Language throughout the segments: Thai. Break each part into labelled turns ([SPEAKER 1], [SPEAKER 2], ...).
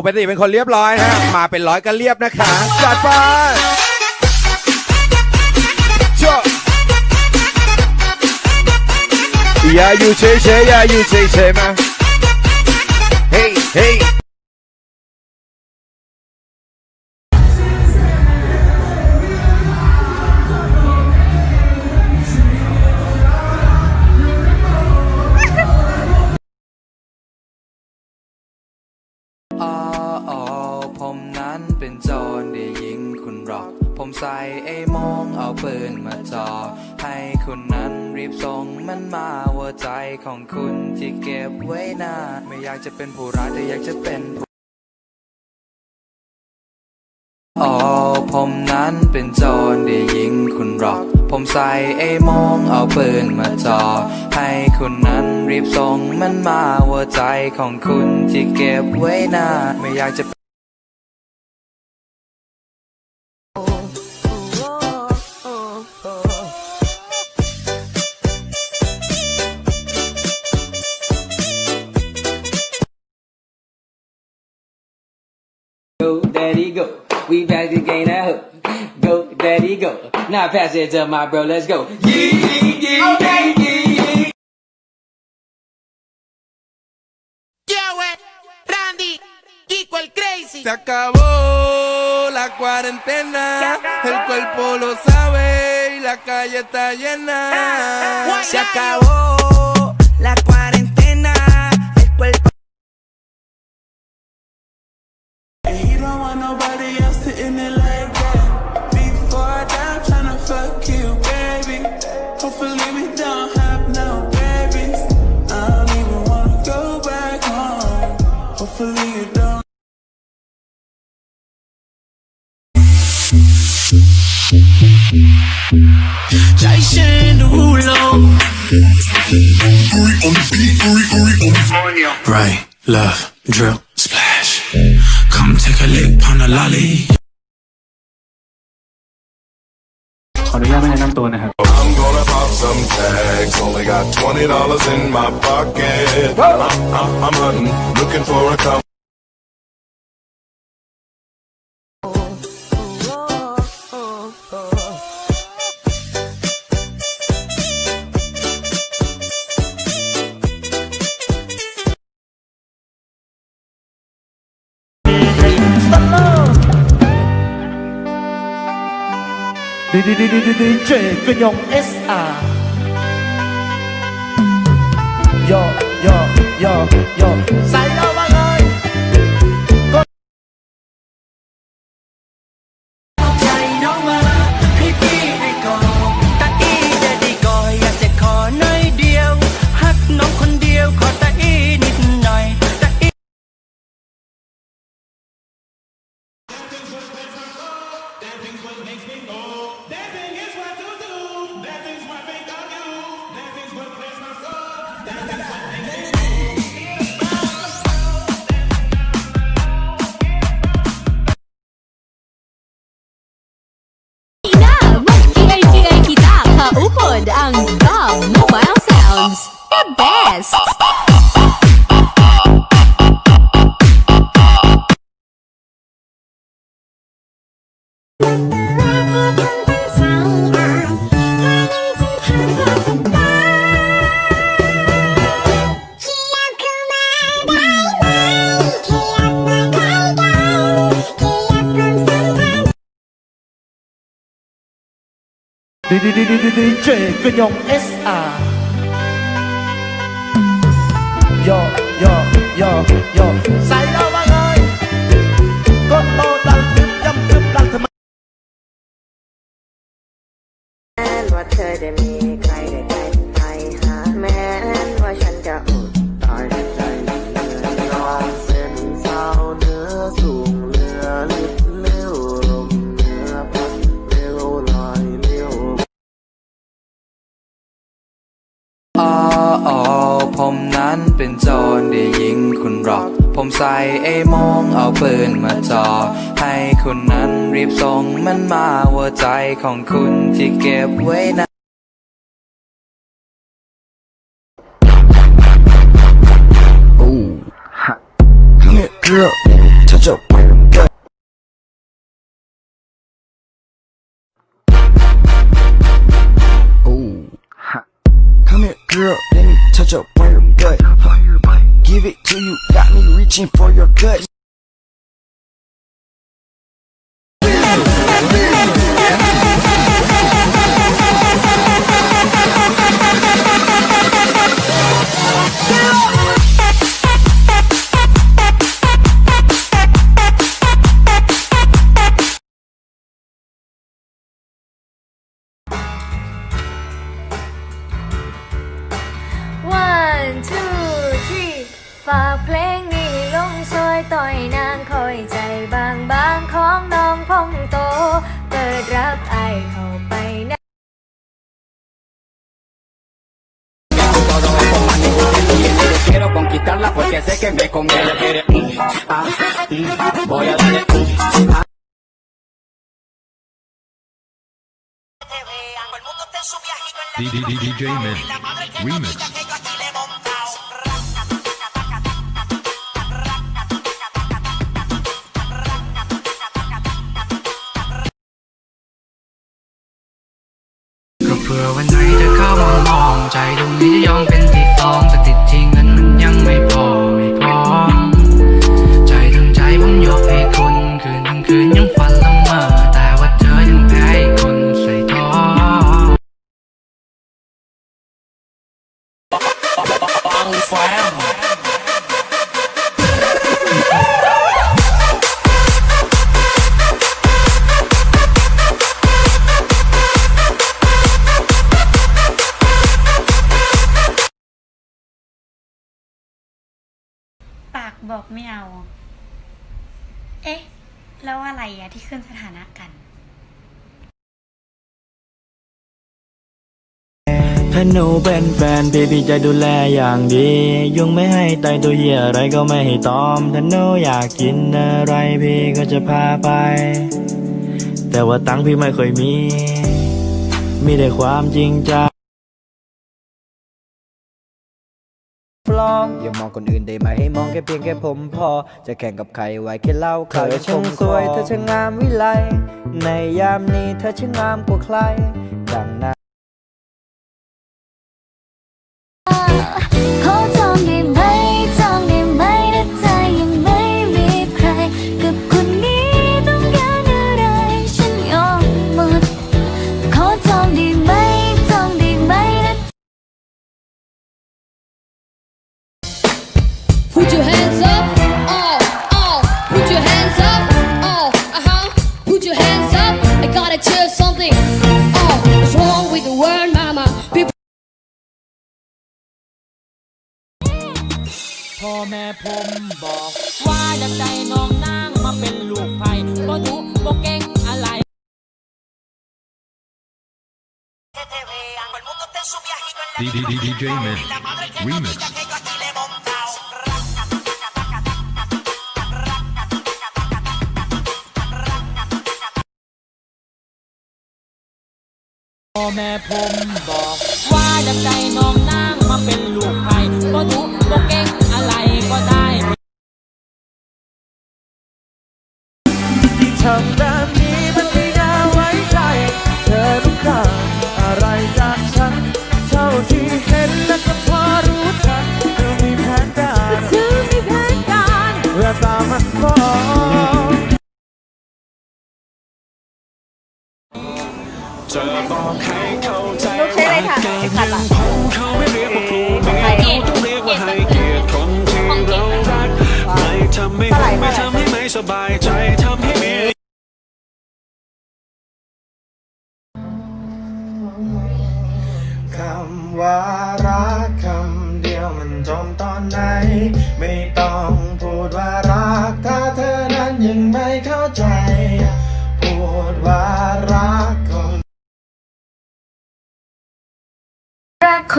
[SPEAKER 1] ปก
[SPEAKER 2] ติเป็นคนเรียบร้อยนะฮะมาเป็นร้อยก็เรียบนะคะจัดไปโชว์อย่าอยู่เฉยๆอย่าอยู่เฉยๆมาเฮ้ยเฮ้ย
[SPEAKER 3] ใส่ไอ้มองเอาปืนมาจ่อให้คุณนั้นรีบส่งมันมาหัวใจของคุณที่เก็บไว้นานไม่อยากจะเป็นผู้ร้ายแต่อยากจะเป็นผู้อ๋อผมนั้นเป็นโจรได้ยิงคุณหรอก ผมใส่ไอ้มองเอาปืนมาจ่อให้คุณนั้นรีบส่งมันมาหัวใจของคุณที่เก็บไว้นานไม่อยากจะ
[SPEAKER 4] daddy, go. We back to gain that hook. Go, daddy, go. Now pass it to my bro. Let's go. Yee, yee, yee, yee, yee, yee.
[SPEAKER 5] Joey, Randy, Kiko el Crazy.
[SPEAKER 6] Se acabó la cuarentena, el cuerpo lo sabe y la calle está llena.
[SPEAKER 5] Se acabó la cuarentena.
[SPEAKER 7] Before I die, trying to fuck you, baby. Hopefully we don't have no babies. I don't even wanna go back home. Hopefully you don't.
[SPEAKER 8] Right, love, drill, splash. Come take a lick on the lolly.
[SPEAKER 9] ขออนุญาตไม่แนะนำตัวนะครับ
[SPEAKER 6] I'm gonna pop some tags, only got twenty dollars in my pocket. I'm, I'm, I'm hunting, looking for a couple.
[SPEAKER 9] ดีดีดีดีดีดีเจ
[SPEAKER 10] and dub mobile sounds. The best.
[SPEAKER 9] Thank you. D D D D J กระยอง SR โยโย อ
[SPEAKER 11] อ
[SPEAKER 3] ผมนั้นเป็นโจรได้ยิงคุณหรอก ผมใส่ไอ้มองเอาปืนมาจ่อให้คุณนั้นรีบส่งมันมาหัวใจของคุณที่เก็บไว้นะ
[SPEAKER 12] Ooh, hot. Come here, girl. Let me touch your bottom gut. Ooh, hot. touch up on your butt. Give it to you, got me reaching for your
[SPEAKER 13] cut. Yeah. เข้าไปนะ
[SPEAKER 14] Quiero conquistarla า
[SPEAKER 15] ก
[SPEAKER 5] บอกไม่เอา เอ๊ะ แล้วอะไรอะที่ขึ้นสถานะกัน
[SPEAKER 16] ถ้าหนูเป็นแฟนพี่พี่จะดูแลอย่างดี ยุ่งไม่ให้ไตตัวเหี้ยอะไรก็ไม่ให้ตอม ถ้าหนูอยากกินอะไรพี่ก็จะพาไป แต่ว่าตังค์พี่ไม่เคยมี มีแต่ความจริงใจ ลอง อย่ามองคนอื่นได้ไหมให้มองแค่เพียงแค่ผมพอ จะแข่งกับใครไว้แค่เล่าเธอช่างสวยเธอช่างงามวิไลในยามนี้เธอช่างงามกว่าใครดังนั้น
[SPEAKER 17] People
[SPEAKER 18] พ่อแม่ผมบอก ว่าอยากได้น้องนางมาเป็นลูกไผ่บ่ดูบ่เก่งอะไร
[SPEAKER 19] DJ Min Remix
[SPEAKER 18] แม่ผมบอก ว่าอยากได้น้องนางมาเป็นลูกใครก็ดุบ่เก่งอะไรก็ได้
[SPEAKER 20] ที่ทำแบบนี้มันไม่น่าไว้ใจ เธอต้องการอะไรจากฉัน เท่าที่เห็นและก็
[SPEAKER 12] จะบอกให้เข้าใจ
[SPEAKER 10] ลูกใช้อะไรค่ะเข็มขัดเหรอ
[SPEAKER 12] เขาไม่เรียกว่าครูไม่งั้นเขาต้องเรียกว่าให้เกียรติคนที่เรารักไม่ทำให้ห่วงไม่ทำให้ไม่สบายใจทำให้มี
[SPEAKER 20] คำว่ารักคำเดียวมันจมตอนไหน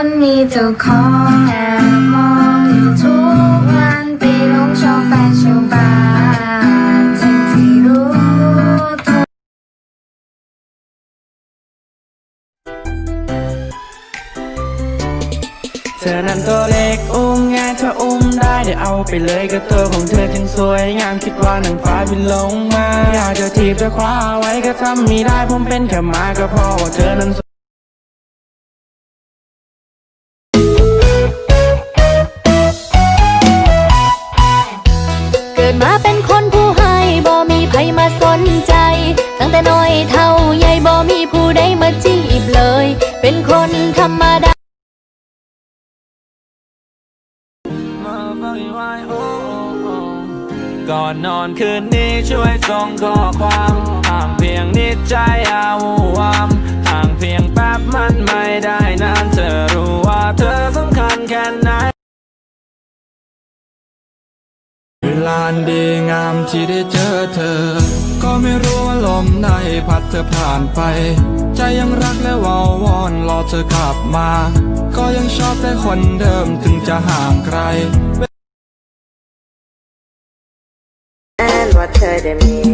[SPEAKER 20] คน
[SPEAKER 13] มีเจ้าของแอบมองอยู่ทุกวันไปลงชอบแฟ
[SPEAKER 5] นชาวบ้านทั้งที่รู้
[SPEAKER 21] ตัวเธอนั้นตัวเล็กอุ้มง่ายเธออุ้มได้เดี๋ยวเอาไปเลยก็ตัวของเธอจึงสวยงามคิดว่านางฟ้าบินลงมาอยากจะทีบจะคว้าไว้ก็ทำไม่ได้ผมเป็นแค่มาก็พอว่าเธอนั้น
[SPEAKER 22] เป็นคนธรรมดา
[SPEAKER 21] ก่อนนอนคืนนี้ช่วยส่งข้อความห่างเพียงนิดใจอาวุวามห่างเพียงแป๊บมันไม่ได้นานเธอรู้ว่าเธอสำคัญแค่ไหน ลานดีงามที่ได้เจอเธอ ก็ไม่รู้ว่าลมในพัดเธอผ่านไป ใจยังรักและวาววอนรอเธอกลับมา ก็ยังชอบแต่คนเดิมถึงจะห่างไกล
[SPEAKER 20] แม้ว่าเ